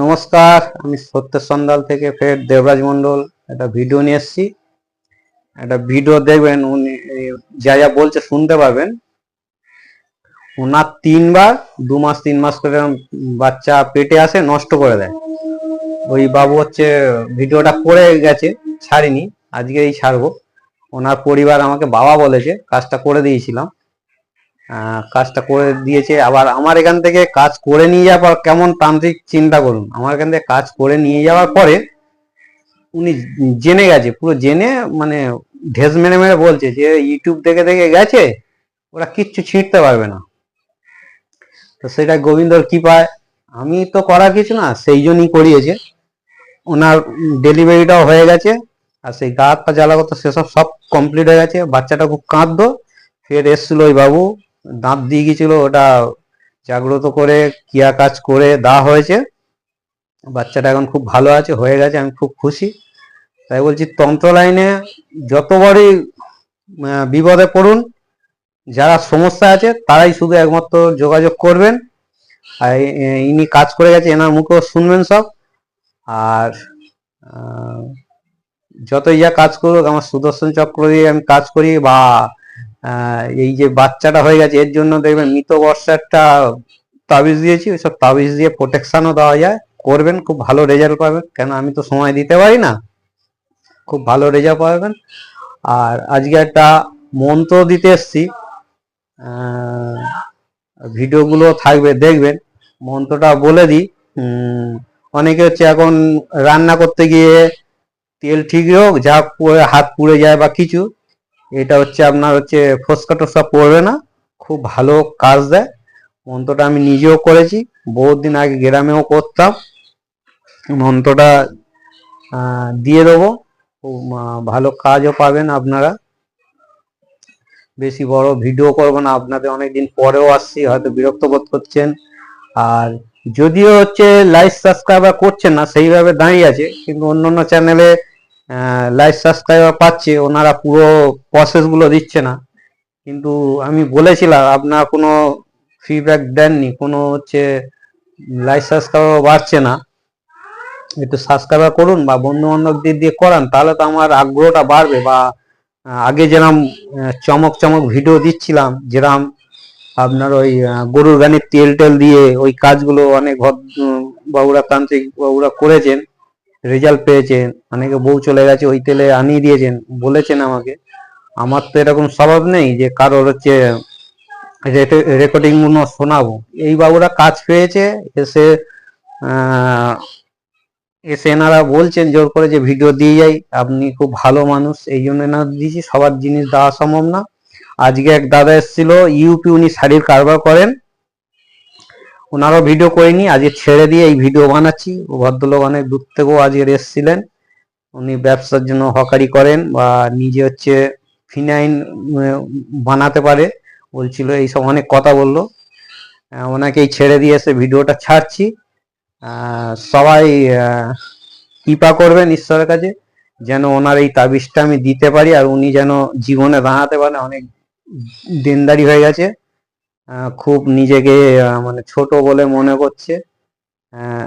নমস্কার, আমি সত্য সন্দাল থেকে ফের দেবরাজ মন্ডল একটা ভিডিও নিয়ে এসেছি। একটা ভিডিও দেখবেন, উনি যা যা বলছে শুনতে পাবেন ওনার তিনবার, দু মাস, তিন মাস করে বাচ্চা পেটে আসে, নষ্ট করে দেয়। ওই বাবু হচ্ছে, ভিডিওটা করে গেছে, ছাড়িনি। আজকেই ছাড়বো। ওনার পরিবার আমাকে বাবা বলেছে, কাজটা করে দিয়েছিলাম। কাজটা করে দিয়েছে। আবার আমার এখান থেকে কাজ করে নিয়ে যাওয়ার পর কেমন তান্ত্রিক চিন্তা করুন। আমার এখান থেকে কাজ করে নিয়ে যাওয়ার পরে উনি জেনে গেছে, পুরো জেনে মানে ঢেস মেরে মেরে বলছে যে, ইউটিউব দেখে দেখে গেছে, ওরা কিচ্ছু ছিঁড়তে পারবে না। তো সেটা গোবিন্দর কি পায় আমি তো করার কিছু না, সেই জন্যই করিয়েছে। ওনার ডেলিভারিটাও হয়ে গেছে, আর সেই গা হাত পা জ্বালা সেসব সব কমপ্লিট হয়ে গেছে, বাচ্চাটা খুব কাঁদতো। ফের এসছিল ওই বাবু দাঁত দিয়ে গিয়েছিল, ওটা জাগ্রত করে, কিয়া কাজ করে দেওয়া হয়েছে। বাচ্চাটা এখন খুব ভালো আছে, হয়ে গেছে, আমি খুব খুশি। তাই বলছি, তন্ত্র লাইনে যতবারই বিপদে পড়ুন, যারা সমস্যা আছে, তারাই শুধু একমাত্র যোগাযোগ করবেন। আর ইনি কাজ করে গেছে, এনার মুখেও শুনবেন সব। আর যতই যা কাজ করুক, আমার সুদর্শন চক্র দিয়ে আমি কাজ করি বা এই যে বাচ্চাটা হয়ে গেছে, এর জন্য দেখবেন মৃত বর্ষা একটা তাবিজ দিয়েছি, ওইসব তাবিজ দিয়ে প্রোটেকশনও দেওয়া যায়। করবেন, খুব ভালো রেজাল্ট পাবেন। কেন, আমি তো সময় দিতে পারি না। খুব ভালো রেজাল্ট পাবেন। আর আজকে একটা মন্ত্র দিতে এসছি। ভিডিওগুলো থাকবে, দেখবেন। মন্ত্রটা বলে দিই। অনেকে হচ্ছে এখন রান্না করতে গিয়ে তেল ঠিক হোক, যা হাত পুড়ে যায় বা কিছু এটা হচ্ছে আপনার হচ্ছে ফসকা টসকা পড়বে না, খুব ভালো কাজ দেয়। মন্ত্রটা আমি নিজেও করেছি, বহুত দিন আগে গ্রামেও করতাম। মন্ত্রটা দিয়ে দেবো ভালো কাজও পাবেন আপনারা। বেশি বড় ভিডিও করব না, আপনাদের অনেকদিন পরেও আসছি, হয়তো বিরক্ত বোধ করছেন। আর যদিও হচ্ছে লাইক সাবস্ক্রাইবার করছেন না, সেইভাবে দাঁড়িয়ে আছে, কিন্তু অন্য অন্য চ্যানেলে লাইক সাবস্ক্রাইবার পাচ্ছে, ওনারা পুরো প্রসেসগুলো দিচ্ছে না। কিন্তু আমি বলেছিলাম, আপনার কোনো ফিডব্যাক দেননি, কোনো হচ্ছে লাইক সাবস্ক্রাইবার বাড়ছে না। একটু সাবস্ক্রাইবার করুন বা বন্ধু বান্ধবদের দিয়ে করান, তাহলে তো আমার আগ্রহটা বাড়বে বা আগে যেরকম চমক চমক ভিডিও দিচ্ছিলাম যেরকম আপনার ওই গরুর গানের তেল টেল দিয়ে ওই কাজগুলো অনেক বাবুরা, তান্ত্রিক বাবুরা করেছেন। রেজাল্ট পেয়েছেন। অনেকে বউ চলে গেছে, ওই তেলে আনিয়ে দিয়েছেন। বলেছেন আমাকে। আমার তো এরকম স্বভাব নেই যে কারোর হচ্ছে রেকর্ডিংগুলো শোনাবো। এই বাবুরা কাজ পেয়েছে, এসে এসে এনারা বলছেন জোর করে যে ভিডিও দিয়ে যাই। আপনি খুব ভালো মানুষ, এই জন্য এনারা দিয়েছি। সবার জিনিস দেওয়া সম্ভব না। আজকে এক দাদা এসেছিল ইউপি উনি শাড়ির কারবার করেন। ওনারও ভিডিও করিনি, আজকে ছেড়ে দিয়ে এই ভিডিও বানাচ্ছি। ও ভদ্রলোক অনেক দূর থেকেও আজকে এসেছিলেন। উনি ব্যবসার জন্য হকারি করেন বা নিজে হচ্ছে ফিনাইন বানাতে পারে। বলছিল এইসব অনেক কথা বলল। ওনাকেই ছেড়ে দিয়ে এসে ভিডিওটা ছাড়ছি। সবাই কৃপা করবেন ঈশ্বরের কাছে, যেন ওনার এই তাবিজটা আমি দিতে পারি আর উনি যেন জীবনে দাঁড়াতে পারে অনেক দেনদারি হয়ে গেছে। খুব নিজেকে মানে ছোট বলে মনে করছে।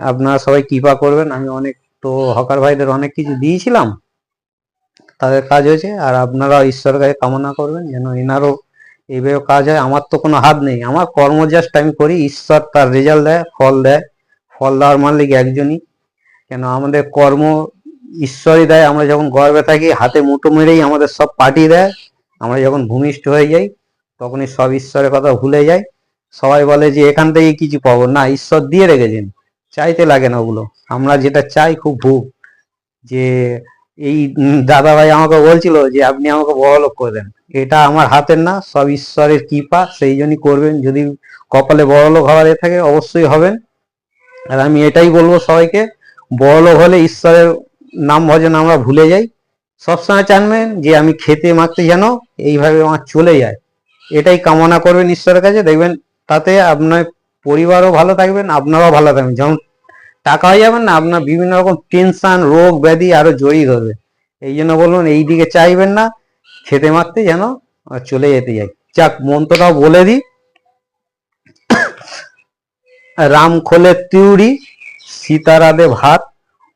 আপনারা সবাই কৃপা করবেন। আমি অনেক, তো হকার ভাইদের অনেক কিছু দিয়েছিলাম। তাদের কাজ হয়েছে। আর আপনারা ঈশ্বরের কাছে কামনা করবেন যেন এনারও এইভাবে কাজ হয়। আমার তো কোনো হাত নেই। আমার কর্ম জাস্ট আমি করি। ঈশ্বর তার রেজাল্ট দেয়, ফল দেয়। ফল দেওয়ার মালিক একজনই। কেন আমাদের কর্ম ঈশ্বরই দেয়। আমরা যখন গর্বে থাকি, হাতে মুঠো মেরেই আমাদের সব পাঠিয়ে দেয়। আমরা যখন ভূমিষ্ঠ হয়ে যাই তখনই সব ঈশ্বরের কথা ভুলে যায়। সবাই বলে যে, এখান থেকে কিছু পাবো। না, ঈশ্বর দিয়ে রেখেছেন। চাইতে লাগে না ওগুলো। আমরা যেটা চাই খুব ভুল। যে, এই দাদা ভাই আমাকে বলছিল যে, আপনি আমাকে বড় লোক করে দেন। এটা আমার হাতের না, সব ঈশ্বরের কৃপা, সেই জন্যই করবেন। যদি কপালে বড় লোক হওয়ার এ থাকে, অবশ্যই হবেন। আর আমি এটাই বলব সবাইকে বড় লোক হলে ঈশ্বরের নাম ভজন আমরা ভুলে যাই। সবসময় চানবেন যে, আমি খেতে মাখতে যেন এইভাবে আমার চলে যায়। এটাই কামনা করবেন ঈশ্বরের কাছে। দেখবেন তাতে আপনার পরিবারও ভালো থাকবেন, আপনারাও ভালো থাকবেন। যেমন টাকা হয়ে যাবেন না, আপনার বিভিন্ন রকম টেনশন রোগ ব্যাধি আরও জড়িয়ে ধরবে। এই জন্য বলুন, এই দিকে চাইবেন না, খেতে মারতে যেন চলে যেতে যাই যাক, মন্ত্রটাও বলে দিই। রাম খোলে তিউরি, সীতারাধে ভাত।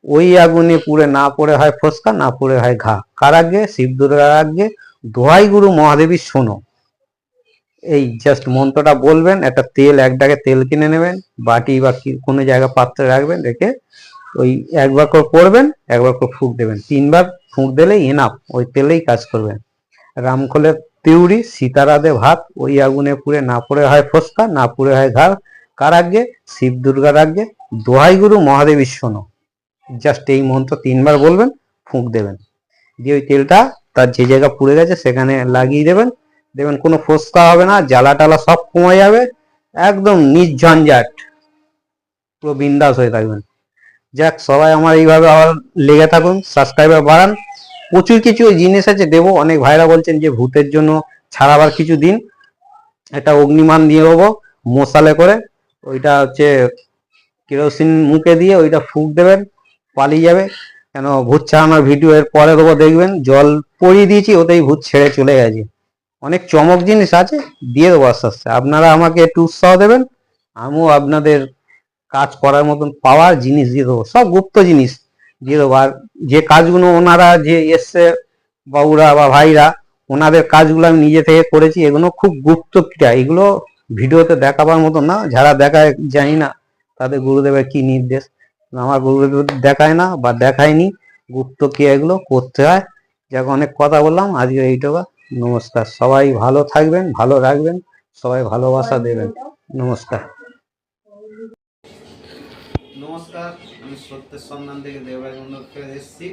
ওই আগুনে পুড়ে না পড়ে হয় ফসকা, না পড়ে হয় ঘা। কার আগে শিব দুর্গার আগে দোহাই গুরু মহাদেবী শোনো। এই জাস্ট মন্ত্রটা বলবেন, একটা তেল, এক ডাকে তেল কিনে নেবেন, বাটি বা কোনো জায়গা পাত্রে রাখবেন, রেখে ওই একবার করে পড়বেন একবার করে ফুঁক দেবেন। তিনবার ফুঁক দিলেই এনাফ ওই তেলেই কাজ করবেন। রামখোলের তিউরি, সীতারাধে ভাত, ওই আগুনে পুড়ে না পড়ে হয় ফসকা, না পুড়ে হয় ঘা কার আগে শিব দুর্গার আগে দোহাই গুরু মহাদেবী শোনো জাস্ট এই মন্ত্র তিনবার বলবেন ফুঁক দেবেন। দিয়ে ওই তেলটা তার যে জায়গা পুড়ে গেছে সেখানে লাগিয়ে দেবেন। দেখবেন কোনো ফোসকা হবে না জ্বালা টালা সব কমে যাবে, একদম নির্ঝঞ্ঝাট। পুরো বিন্দাস হয়ে থাকবেন। যাক, সবাই আমার এইভাবে আবার লেগে থাকুন সাবস্ক্রাইবার বাড়ান। প্রচুর কিছু জিনিস আছে, দেবো। অনেক ভাইরা বলছেন যে ভূতের জন্য ছাড়াবার কিছু দিন। একটা অগ্নিমান দিয়ে দেবো, মশালে করে। ওইটা হচ্ছে কেরোসিন মুখে দিয়ে ওইটা ফুঁক দেবেন, পালিয়ে যাবে। কেন, ভূত ছাড়ানোর ভিডিও এর পরে দেবো, দেখবেন। জল পরিয়ে দিয়েছি, ওতেই ভূত ছেড়ে চলে গেছে। অনেক চমক জিনিস আছে, দিয়ে দেবো আস্তে আস্তে। আপনারা আমাকে একটু উৎসাহ দেবেন, আমিও আপনাদের কাজ করার মতন পাওয়ার জিনিস দিয়ে দেবো, সব গুপ্ত জিনিস দিয়ে দেবো। আর যে কাজগুলো ওনারা যে এসছে, বাবুরা বা ভাইরা, ওনাদের কাজগুলো আমি নিজে থেকে করেছি, এগুলো খুব গুপ্ত ক্রিয়া। এগুলো ভিডিওতে দেখাবার মতো না, যারা দেখায় জানি না, তাদের গুরুদেবের কি নির্দেশ? আমার গুরুদেব দেখায় না বা দেখায়নি, গুপ্ত ক্রিয়া এগুলো করতে হয়। যাক, অনেক কথা বললাম আজকে এইটুকু নমস্কার। সবাই ভালো থাকবেন ভালো রাখবেন সবাই ভালোবাসা দেবেন। নমস্কার। নমস্কার আমি সত্যের সন্ধান থেকে দেবরাজ মন্ডল ফেরত এসেছি।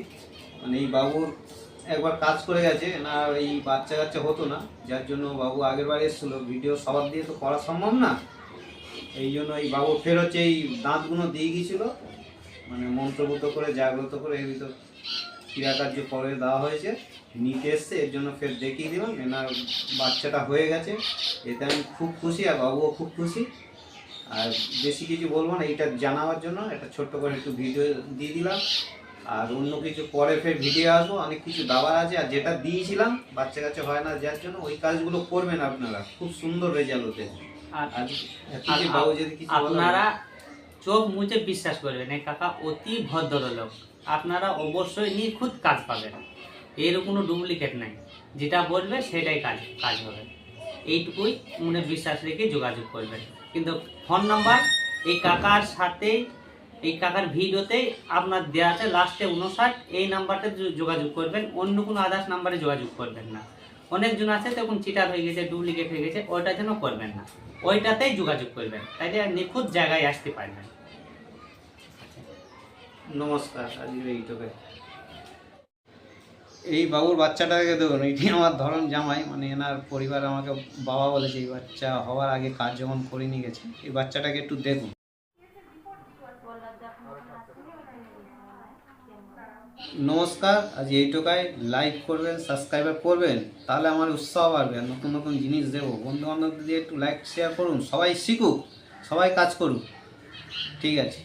মানে এই বাবুর একবার কাজ করে গেছে না এই বাচ্চা কাচ্চা হতো না যার জন্য বাবু আগের বার এসেছিল। ভিডিও সবার দিয়ে তো করা সম্ভব না। এই জন্য এই বাবু ফের হচ্ছে এই দাঁতগুলো দিয়ে গিয়েছিল। মানে মন্ত্রভূত করে জাগ্রত করে এই ভিতর ক্রিয়াকার্য করে দেওয়া হয়েছে। নিতে এসছে এর জন্য ফের দেখিয়ে দিলাম। এনার বাচ্চাটা হয়ে গেছে। এতে আমি খুব খুশি আর বাবুও খুব খুশি। আর বেশি কিছু বলব না এইটা জানাবার জন্য একটা ছোট্ট করে একটু ভিডিও দিয়ে দিলাম। আর অন্য কিছু পরে ফের ভিডিও আসব। অনেক কিছু দাবার আছে। আর যেটা দিয়েছিলাম বাচ্চা কাচ্চা হয় না যার জন্য ওই কাজগুলো করবেন আপনারা। খুব সুন্দর রেজাল্ট হতে। বাবু যদি কিছু আপনারা চোখ মুছে বিশ্বাস করবেন। এই কাকা অতি ভদ্রলোক। আপনারা অবশ্যই নিখুঁত কাজ পাবেন। এর কোনো ডুপ্লিকেট নাই। যেটা বলবে সেটাই কাজ কাজ হবে। এইটুকুই মনে বিশ্বাস রেখে যোগাযোগ করবেন। কিন্তু ফোন নাম্বার এই কাকার সাথে, এই কাকার ভিডিওতেই আপনার দেওয়া আছে লাস্টে উনষাট, এই নাম্বারটা যোগাযোগ করবেন। অন্য কোনো আদার্স নাম্বারে যোগাযোগ করবেন না। অনেকজন আছে তখন চিটার হয়ে গেছে ডুপ্লিকেট হয়ে গেছে, ওইটা যেন করবেন না। ওইটাতেই যোগাযোগ করবেন। তাইলে নিখুঁত জায়গায় আসতে পারবেন। নমস্কার আজকে এইটুকু এই বাবুর বাচ্চাটাকে দেখুন, এটি আমার ধরন জামাই মানে এনার পরিবার আমাকে বাবা বলেছে, এই বাচ্চা হওয়ার আগে কাজ যখন করে নিয়ে গেছে, এই বাচ্চাটাকে একটু দেখুন। নমস্কার, আজ এইটুকাই। লাইক করবেন সাবস্ক্রাইবার করবেন, তাহলে আমার উৎসাহ বাড়বে নতুন নতুন জিনিস দেবো। বন্ধু বান্ধবদের একটু লাইক শেয়ার করুন, সবাই শিখুক, সবাই কাজ করুক। ঠিক আছে।